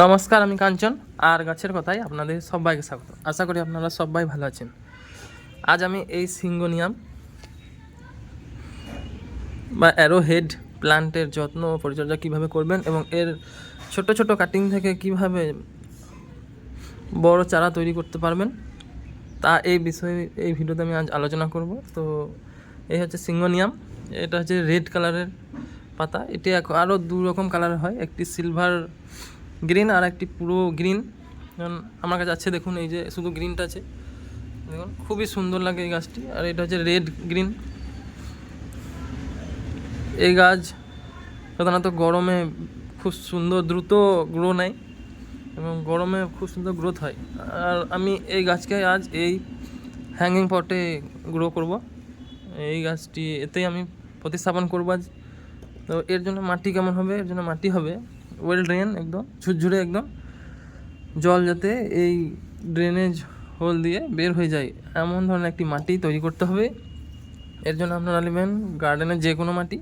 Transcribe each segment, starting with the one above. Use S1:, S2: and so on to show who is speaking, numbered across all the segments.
S1: নমস্কার, আমি কাঞ্চন। আর গাছের কথায় আপনাদের সবাইকে স্বাগত। আশা করি আপনারা সবাই ভালো আছেন। আজ আমি এই সিঙ্গোনিয়াম বা অ্যারো হেড প্ল্যান্টের যত্ন ও পরিচর্যা কীভাবে করবেন এবং এর ছোট ছোট কাটিং থেকে কীভাবে বড় চারা তৈরি করতে পারবেন, তা এই বিষয়ে এই ভিডিওতে আমি আজ আলোচনা করব। তো এই হচ্ছে সিঙ্গোনিয়াম। এটা হচ্ছে রেড কালারের পাতা। এটি আরও দু রকম কালার হয়। একটি সিলভার গ্রিন আর একটি পুরো গ্রিন যেমন আমার কাছে আছে, দেখুন, এই যে শুধু গ্রিনটা আছে। দেখুন, খুবই সুন্দর লাগে এই গাছটি। আর এটা হচ্ছে রেড গ্রিন এই গাছ সাধারণত গরমে খুব সুন্দর দ্রুত গ্রো নেয় এবং গরমে খুব সুন্দর গ্রোথ হয়। আর আমি এই গাছকে আজ এই হ্যাঙ্গিং পটে গ্রো করব। এই গাছটি এতেই আমি প্রতিস্থাপন করব আজ। তো এর জন্য মাটি কেমন হবে? এর জন্য মাটি হবে ওয়েল ড্রেন একদম, ঝুরঝুরে একদম। জল যাতে এই ড্রেনেজ হোল দিয়ে বের হয়ে যায়, এমন ধরনের একটি মাটি তৈরি করতে হবে। এর জন্য আপনারা নেবেন গার্ডেনের যে কোনো মাটি।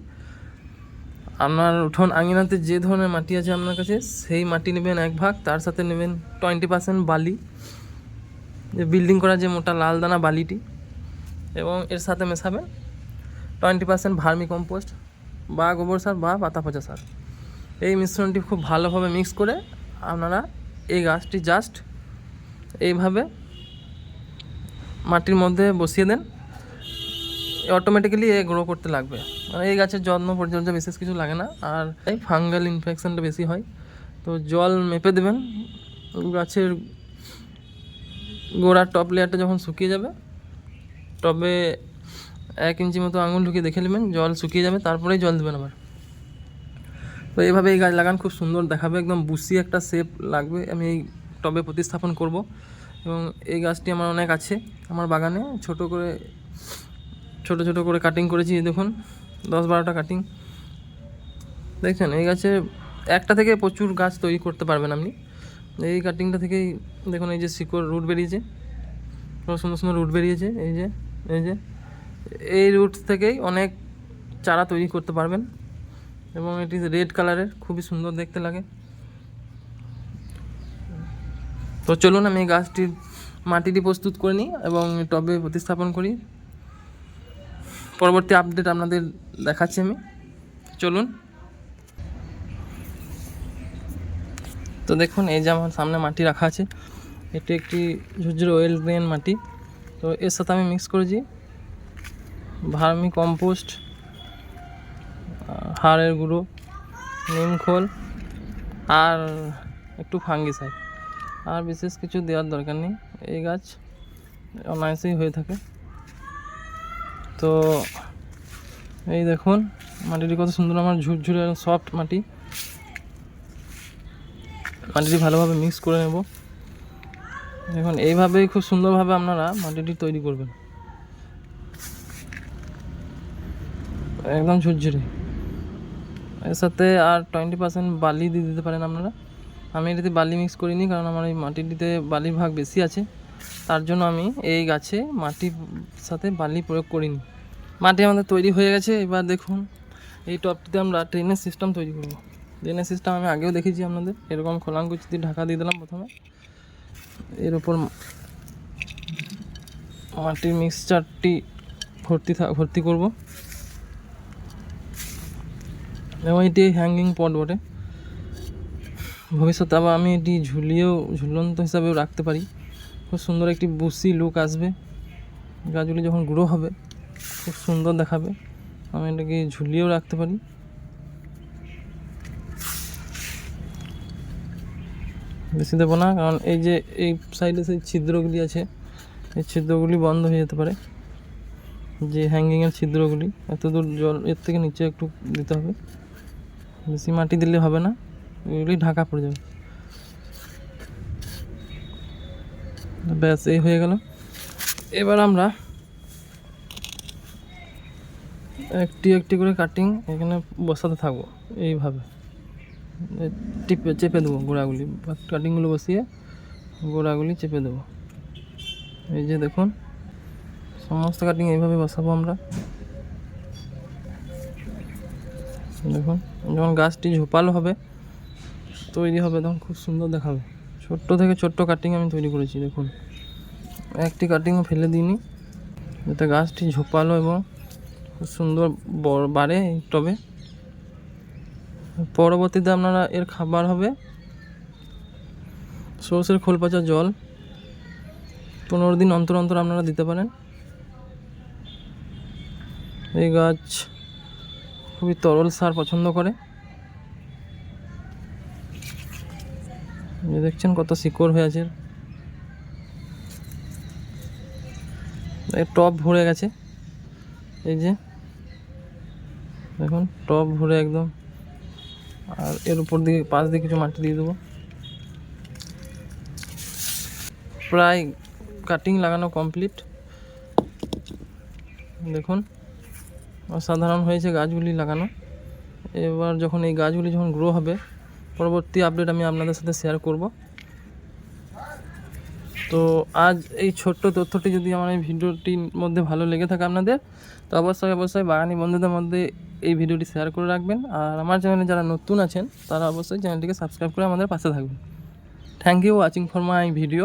S1: আপনার উঠোন আঙিনাতে যে ধরনের মাটি আছে আপনার কাছে, সেই মাটি নেবেন এক ভাগ, তার সাথে নেবেন টোয়েন্টি পার্সেন্ট বালি। যে বিল্ডিং করা যে মোটা লাল দানা বালিটি, এবং এর সাথে মেশাবেন টোয়েন্টি পার্সেন্ট ভার্মি কম্পোস্ট বা গোবর সার বা পাতা পচা সার। এই মিশ্রণটি খুব ভালোভাবে মিক্স করে আপনারা এই গাছটি জাস্ট এইভাবে মাটির মধ্যে বসিয়ে দেন। অটোমেটিক্যালি এ গ্রো করতে লাগবে। মানে এই গাছের যত্ন পরিচর্যা বিশেষ কিছু লাগে না। আর এই ফাঙ্গাল ইনফেকশানটা বেশি হয়। তো জল মেপে দেবেন। গাছের গোড়ার টপ লেয়ারটা যখন শুকিয়ে যাবে টবে এক ইঞ্চি মতো আঙুল ঢুকিয়ে দেখে নেবেন। জল শুকিয়ে যাবে, তারপরেই জল দেবেন আবার। এইভাবে এই গাছ লাগান, খুব সুন্দর দেখাবে, একদম বুসি একটা শেপ লাগবে। আমি এই টবে প্রতিস্থাপন করব এবং এই গাছটি আমার অনেক আছে, আমার বাগানে ছোট করে, ছোট ছোট করে কাটিং করেছি দেখুন, দশ বারোটা কাটিং দেখছেন, এই গাছে একটা থেকে প্রচুর গাছ তৈরি করতে পারবেন আপনি। এই কাটিংটা থেকেই দেখুন, এই যে শিকড় রুট বেরিয়েছে কত সুন্দর সুন্দর রুট বেরিয়েছে, এই যে এই যে, এই রুট থেকেই অনেক চারা তৈরি করতে পারবেন। এবং এটি রেড কালারের খুবই সুন্দর দেখতে লাগে। তো চলুন আমি গাছটির মাটিটি প্রস্তুত করে নিই এবং টবে প্রতিস্থাপন করি। পরবর্তী আপডেট আপনাদের দেখাচ্ছি আমি। চলুন। তো দেখুন, এই যে আমার সামনে মাটি রাখা আছে। এটি একটি ঝুরঝুরে ওয়েল গ্রেন মাটি। তো এর সাথে আমি মিক্স করেছি। ভার্মি কম্পোস্ট হাড়ের গুঁড়ো, নিম খোল আর একটু ফাঙ্গি ফাঙ্গিসাইড। আর বিশেষ কিছু দেওয়ার দরকার নেই, এই গাছ অনায়াসেই হয়ে থাকে। তো এই দেখুন, মাটিটি কত সুন্দর, আমার ঝুরঝুরে সফট মাটি। মাটিটি ভালোভাবে মিক্স করে নেব। দেখুন, এইভাবেই খুব সুন্দরভাবে আপনারা মাটিটি তৈরি করবেন। একদম ঝুরঝুরে। এর সাথে আর টোয়েন্টি পার্সেন্ট বালি দিয়ে দিতে পারেন আপনারা। আমি এটাতে বালি মিক্স করিনি, কারণ আমার এই মাটিটিতে বালির ভাগ বেশি আছে। তার জন্য আমি এই গাছে মাটির সাথে বালি প্রয়োগ করিনি। মাটি আমাদের তৈরি হয়ে গেছে, এবার দেখুন। এই টপটিতে আমরা ট্রেনের সিস্টেম তৈরি করব। ট্রেনের সিস্টেম আমি আগেও দেখেছি আপনাদের, এরকম খোলাঙ্কুচি দিয়ে ঢাকা দিয়ে দিলাম প্রথমে। এর ওপর মাটির মিক্সচারটি ভর্তি ভর্তি করব। এটি হ্যাঙ্গিং পট বটে। ভবিষ্যতে আবার আমি এটি ঝুলিয়েও, ঝুলন্ত হিসাবেও রাখতে পারি। খুব সুন্দর একটি বুসি লুক আসবে। গাছগুলি যখন গ্রো হবে, খুব সুন্দর দেখাবে। আমি এটাকে ঝুলিয়েও রাখতে পারি। বেশি দেবো না, কারণ এই যে এই সাইডে সেই ছিদ্রগুলি আছে, এই ছিদ্রগুলি বন্ধ হয়ে যেতে পারে। যে হ্যাঙ্গিংয়ের ছিদ্রগুলি এত দূর জল, এর থেকে নিচে একটু দিতে হবে। বেশি মাটি দিলে হবে না এগুলি ঢাকা পড়ে যাবে। ব্যাস, এই হয়ে গেল। এবার আমরা একটি একটি করে কাটিং এখানে বসাতে থাকব, এইভাবে। টিপে, চেপে দেবো গোড়াগুলি কাটিংগুলো বসিয়ে গোড়াগুলি চেপে দেবো। এই যে দেখুন, সমস্ত কাটিং এইভাবে বসাবো আমরা। দেখুন, যখন গাছটি ঝোপালো হবে, তৈরি হবে, তখন খুব সুন্দর দেখাবে। ছোট্ট থেকে ছোট্ট কাটিং আমি তৈরি করেছি, দেখুন। একটি কাটিংও ফেলে দিইনি, যাতে গাছটি ঝোপালো এবং খুব সুন্দর বড় এই টবে পরবর্তীতে আপনারা এর খাবার হবে সর্ষের খোল পচা জল। পনেরো দিন অন্তর অন্তর আপনারা দিতে পারেন। এই গাছ খুবই তরল সার পছন্দ করে। দেখছেন কত শিকড় হয়ে আছে। টপ ভরে গেছে। এই যে, দেখুন, টপ ভরে একদম। আর এর উপর দিকে পাশ দিয়ে কিছু মাটি দিয়ে দেবো। প্রায় কাটিং লাগানো কমপ্লিট দেখুন। অসাধারণ হয়েছে গাছগুলি লাগানো। এবার যখন এই গাছগুলি যখন গ্রো হবে, পরবর্তী আপডেট আমি আপনাদের সাথে শেয়ার করব। তো আজ এই ছোট্ট তথ্যটি যদি আমার এই ভিডিওটির মধ্যে ভালো লেগে থাকে আপনাদের, তো অবশ্যই অবশ্যই বাগানি বন্ধুদের মধ্যে এই ভিডিওটি শেয়ার করে রাখবেন। আর আমার চ্যানেলে যারা নতুন আছেন, তারা অবশ্যই চ্যানেলটিকে সাবস্ক্রাইব করে আমাদের পাশে থাকবেন। Thank you watching for my video